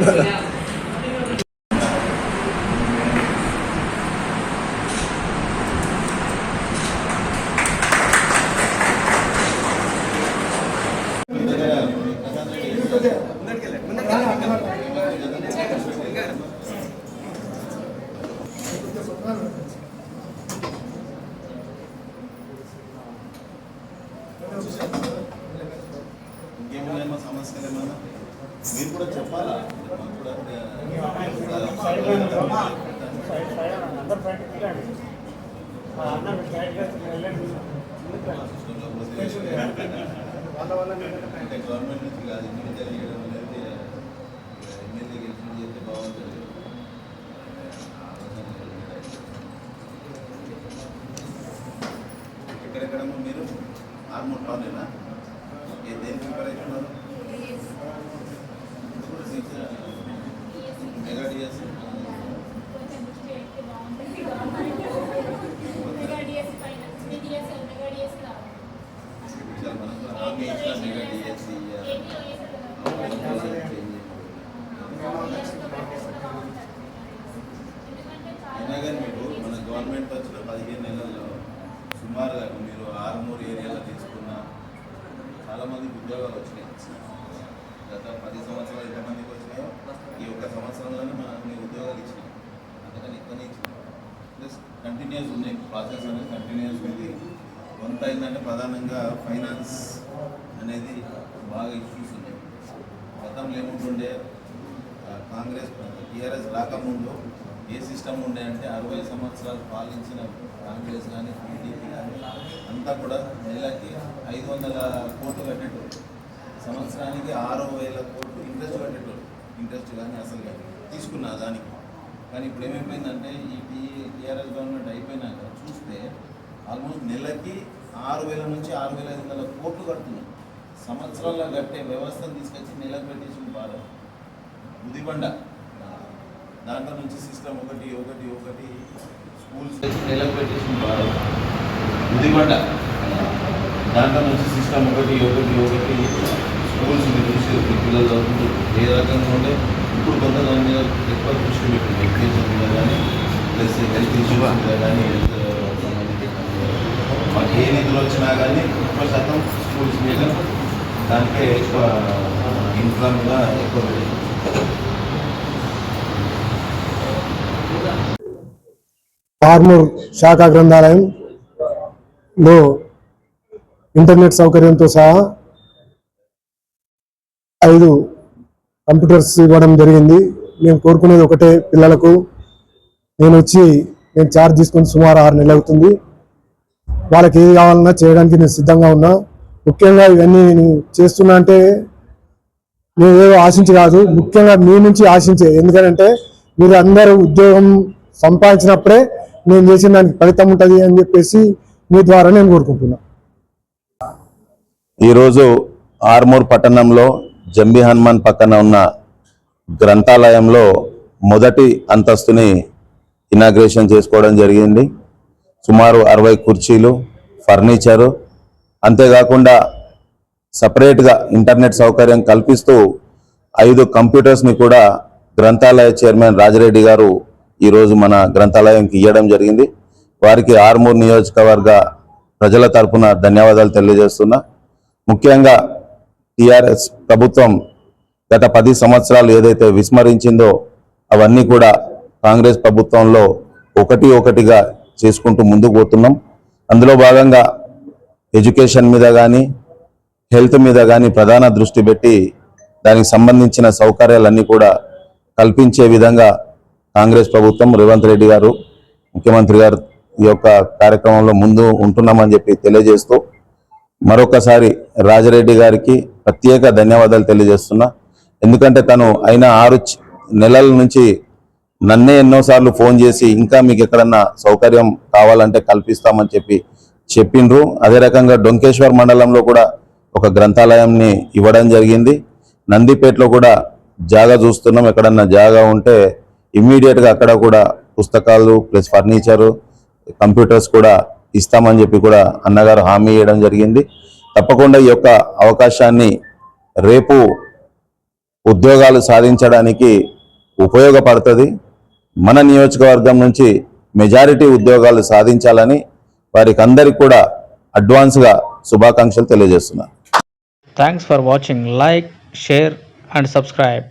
呵 呵 వాళ్ళ వల్ల అంటే గవర్నమెంట్ నుంచి కాదు ఇండివిజువల్ చేయడం అనేది ఎమ్మెల్యే చేస్తే బాగుంటుంది ఎక్కడెక్కడమ్మా మీరు ఆర్మూర్ టౌనేనా దేనికి దేని అవుతున్నారు ఉన్నారు మెగా డిఎస్ కొంచెం దృష్టి పెడితే బాగుంటుంది మెగా డిఎస్ పైన డిఎస్ మెగా డిఎస్ కావాలి చాలా మనం కూడా హామీ ఇచ్చిన మెగా డిఎస్ ఏపీలో వేసారు కదా అయినా కానీ మీకు మన గవర్నమెంట్ వచ్చిన పదిహేను నెలల్లో సుమారుగా మీరు ఆరుమూరు ఏరియాలో తీసుకున్న చాలామందికి ఉద్యోగాలు వచ్చినాయి. గత పది సంవత్సరాలు ఎంతమందికి వచ్చినాయో ఈ ఒక్క సంవత్సరంలోనే మనకి అన్ని ఉద్యోగాలు ఇచ్చినాయి అందుకని ఇబ్బంది ఇచ్చినాయి ప్లస్ కంటిన్యూస్ ఉన్నాయి ప్రాసెస్ అనేది కంటిన్యూస్ ఉంది. కొంత ఏంటంటే ప్రధానంగా ఫైనాన్స్ అనేది బాగా ఇష్యూస్ ఉన్నాయి. గతంలో ఏముంటుండే? కాంగ్రెస్ టీఆర్ఎస్ రాకముందు ఏ సిస్టమ్ ఉండే అంటే అరవై సంవత్సరాలు పాలించిన కాంగ్రెస్ కానీ టీడీపీ కానీ అంతా కూడా నెలకి ఐదు వందల కోట్లు కట్టేటోళ్ళు సంవత్సరానికి ఆరు వేల కోట్లు ఇంట్రెస్ట్ కట్టేటోళ్ళు ఇంట్రెస్ట్ కానీ అసలు కానీ తీసుకున్న దానికి. కానీ ఇప్పుడు ఏమైపోయిందంటే ఈ టీఆర్ఎస్ గవర్నమెంట్ అయిపోయినాక చూస్తే ఆల్మోస్ట్ నెలకి ఆరు వేల నుంచి ఆరు వేల ఐదు వందల కోట్లు కడుతున్నాం సంవత్సరాల్లో కట్టే వ్యవస్థను తీసుకొచ్చి నెలకు పెట్టేసి బాగా. ఉదిబండ దాంట్లో నుంచి సిస్టమ్ ఒకటి ఒకటి ఒకటి స్కూల్స్ నెలకు పెట్టేసి బాగా. ఉదిబండ దాంట్లో నుంచి సిస్టమ్ ఒకటి ఒకటి ఒకటి స్కూల్స్ చూసి పిల్లలు చదువుకుంటూ ఏ రకంగా ఉండే ఇప్పుడు కొంత దాని మీద ఎక్కువ దృష్టి పెట్టింది. ఎడ్యుకేషన్ మీద కానీ ప్లస్ హెల్త్ ఇష్యూస్ మీద కానీ హెల్త్ మాకు ఏ నిధులు వచ్చినా కానీ ఎక్కువ శాతం స్కూల్స్ మీద దానికే ఎక్కువ ఇన్ఫ్రా మీద ఎక్కువ ఆర్మూర్ శాఖా గ్రంథాలయంలో ఇంటర్నెట్ సౌకర్యంతో సహా ఐదు కంప్యూటర్స్ ఇవ్వడం జరిగింది. మేము కోరుకునేది ఒకటే పిల్లలకు నేను వచ్చి నేను ఛార్జ్ తీసుకుని సుమారు ఆరు నెలలు అవుతుంది. వాళ్ళకి ఏది కావాలన్నా చేయడానికి నేను సిద్ధంగా ఉన్నా. ముఖ్యంగా ఇవన్నీ నేను చేస్తున్నా అంటే నేను ఏదో ఆశించి కాదు ముఖ్యంగా మీ నుంచి ఆశించే. ఎందుకంటే మీరు అందరూ ఉద్యోగం సంపాదించినప్పుడే నేను చేసిన దానికి ఫలితం ఉంటుంది అని చెప్పేసి మీ ద్వారా నేను కోరుకుంటున్నాను ఈరోజు ఆర్మూర్ పట్టణంలో జంబి హనుమాన్ పక్కన ఉన్న గ్రంథాలయంలో మొదటి అంతస్తుని ఇనాగ్రేషన్ చేసుకోవడం జరిగింది. సుమారు అరవై కుర్చీలు ఫర్నిచరు అంతేకాకుండా సపరేట్గా ఇంటర్నెట్ సౌకర్యం కల్పిస్తూ ఐదు కంప్యూటర్స్ని కూడా గ్రంథాలయ చైర్మన్ రాజరెడ్డి గారు ఈరోజు మన గ్రంథాలయంకి ఇవ్వడం జరిగింది. వారికి ఆర్మూర్ నియోజకవర్గ ప్రజల తరపున ధన్యవాదాలు తెలియజేస్తున్నా. ముఖ్యంగా టీఆర్ఎస్ ప్రభుత్వం గత పది సంవత్సరాలు ఏదైతే విస్మరించిందో అవన్నీ కూడా కాంగ్రెస్ ప్రభుత్వంలో ఒకటి ఒకటిగా చేసుకుంటూ ముందుకు పోతున్నాం. అందులో భాగంగా ఎడ్యుకేషన్ మీద కానీ హెల్త్ మీద కానీ ప్రధాన దృష్టి పెట్టి దానికి సంబంధించిన సౌకర్యాలన్నీ కూడా కల్పించే విధంగా కాంగ్రెస్ ప్రభుత్వం రేవంత్ రెడ్డి గారు ముఖ్యమంత్రి గారు ఈ యొక్క కార్యక్రమంలో ముందు ఉంటున్నామని చెప్పి తెలియజేస్తూ మరొకసారి రాజరెడ్డి గారికి ప్రత్యేక ధన్యవాదాలు తెలియజేస్తున్నా. ఎందుకంటే తను అయిన ఆరు నెలల నుంచి నన్నే ఎన్నోసార్లు ఫోన్ చేసి ఇంకా మీకు ఎక్కడన్నా సౌకర్యం కావాలంటే కల్పిస్తామని చెప్పి చెప్పిండ్రు. అదే రకంగా డొంకేశ్వర్ మండలంలో కూడా ఒక గ్రంథాలయంని ఇవ్వడం జరిగింది. నందిపేటలో కూడా జాగా చూస్తున్నాం. ఎక్కడన్నా జాగా ఉంటే ఇమ్మీడియట్గా అక్కడ కూడా పుస్తకాలు ప్లస్ ఫర్నిచరు కంప్యూటర్స్ కూడా ఇస్తామని చెప్పి కూడా అన్నగారు హామీ ఇవ్వడం జరిగింది. తప్పకుండా ఈ యొక్క అవకాశాన్ని రేపు ఉద్యోగాలు సాధించడానికి ఉపయోగపడుతుంది. మన నియోజకవర్గం నుంచి మెజారిటీ ఉద్యోగాలు సాధించాలని వారికి అందరికి కూడా అడ్వాన్స్గా శుభాకాంక్షలు తెలియజేస్తున్నారు thanks for watching like share and subscribe